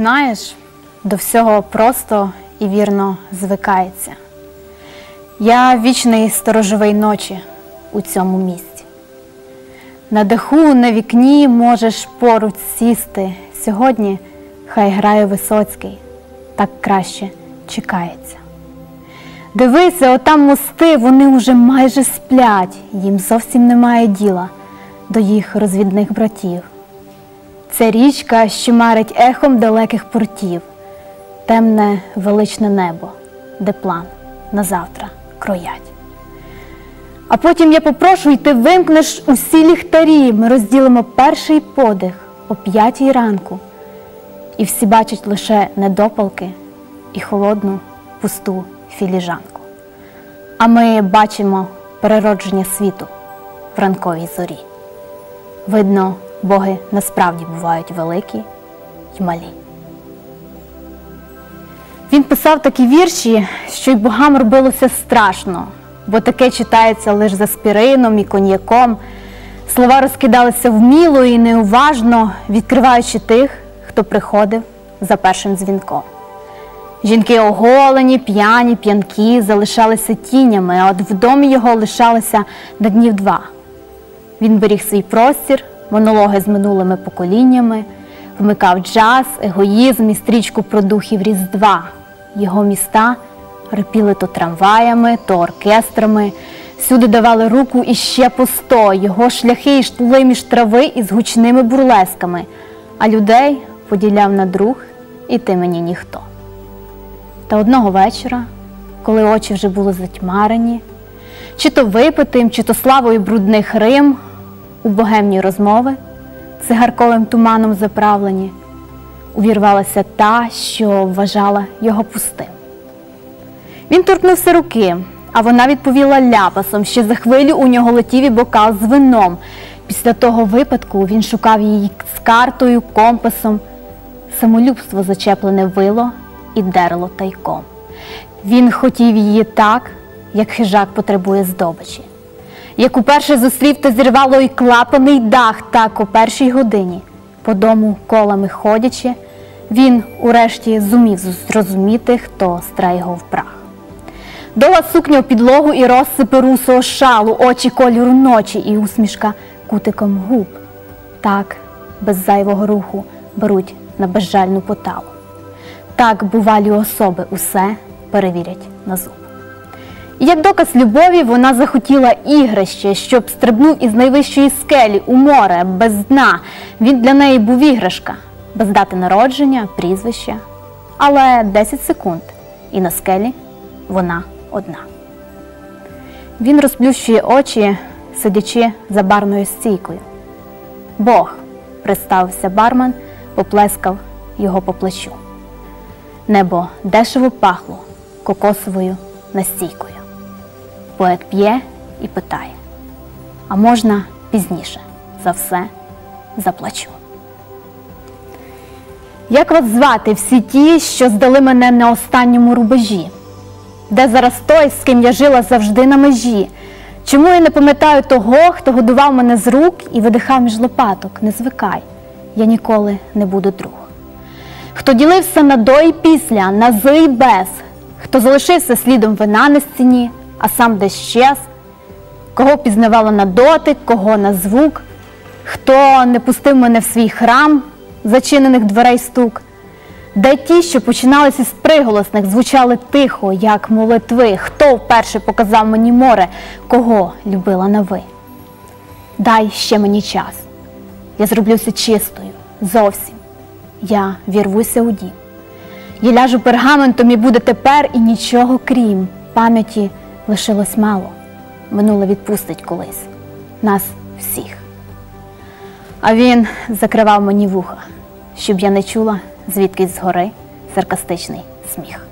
Знаєш, до всього просто і вірно звикається. Я вічний сторожовий ночі у цьому місці. На даху, на вікні можеш поруч сісти. Сьогодні хай грає Висоцький, так краще чекається. Дивися, отам мости, вони уже майже сплять, їм зовсім немає діла до їх розвідних братів. Це річка, що марить ехом далеких портів, темне величне небо, де план на завтра кроять. А потім я попрошу, і ти вимкнеш усі ліхтарі. Ми розділимо перший подих о п'ятій ранку, і всі бачать лише недопалки і холодну пусту філіжанку. А ми бачимо переродження світу в ранковій зорі. Видно, боги насправді бувають великі й малі. Він писав такі вірші, що й богам робилося страшно, бо таке читається лише за спірином і коньяком. Слова розкидалися вміло і неуважно, відкриваючи тих, хто приходив за першим дзвінком. Жінки оголені, п'яні, п'янки залишалися тінями, а от в домі його лишалося на днів два. Він беріг свій простір, монологи з минулими поколіннями, вмикав джаз, егоїзм і стрічку про духів Різдва. Його міста репіли то трамваями, то оркестрами, всюди давали руку і ще по сто. Його шляхи йшли між трави із гучними бурлесками, а людей поділяв на друг і ти мені ніхто. Та одного вечора, коли очі вже були затьмарені, чи то випитим, чи то славою брудних Рим, у богемні розмови, цигарковим туманом заправлені, увірвалася та, що вважала його пустим. Він торкнувся руки, а вона відповіла ляпасом, ще за хвилю у нього летів і бокал з вином. Після того випадку він шукав її з картою, компасом. Самолюбство зачеплене вило і дерло тайком. Він хотів її так, як хижак потребує здобичі. Як уперше зустрів, то зірвало й клапаний дах, так о першій годині, по дому колами ходячи, він урешті зумів зрозуміти, хто стре його в прах. Дола сукня в підлогу і розсипи русого шалу, очі кольору ночі і усмішка кутиком губ. Так, без зайвого руху беруть на безжальну поталу. Так бувалі особи усе перевірять на зуб. Як доказ любові вона захотіла ігрище, щоб стрибнув із найвищої скелі у море без дна. Він для неї був іграшка, без дати народження, прізвища. Але 10 секунд, і на скелі вона одна. Він розплющує очі, сидячи за барною стійкою. Бог, представився бармен, поплескав його по плечу. Небо дешево пахло кокосовою настійкою. Поет п'є і питає: а можна пізніше за все заплачу. Як вас звати всі ті, що здали мене на останньому рубежі? Де зараз той, з ким я жила завжди на межі? Чому я не пам'ятаю того, хто годував мене з рук і видихав між лопаток? Не звикай, я ніколи не буду друг. Хто ділився на до і після, на з і без, хто залишився слідом вина на стіні, а сам десь щез, кого пізнавала на дотик, кого на звук, хто не пустив мене в свій храм, зачинених дверей стук, де ті, що починалися з приголосних, звучали тихо, як молитви, хто вперше показав мені море, кого любила на ви. Дай ще мені час, я зроблюся чистою, зовсім. Я вірвуся у дім. Я ляжу пергаментом і буде тепер і нічого крім. Пам'яті лишилось мало. Минуле відпустить колись нас всіх. А він закривав мені вуха, щоб я не чула звідкись згори саркастичний сміх.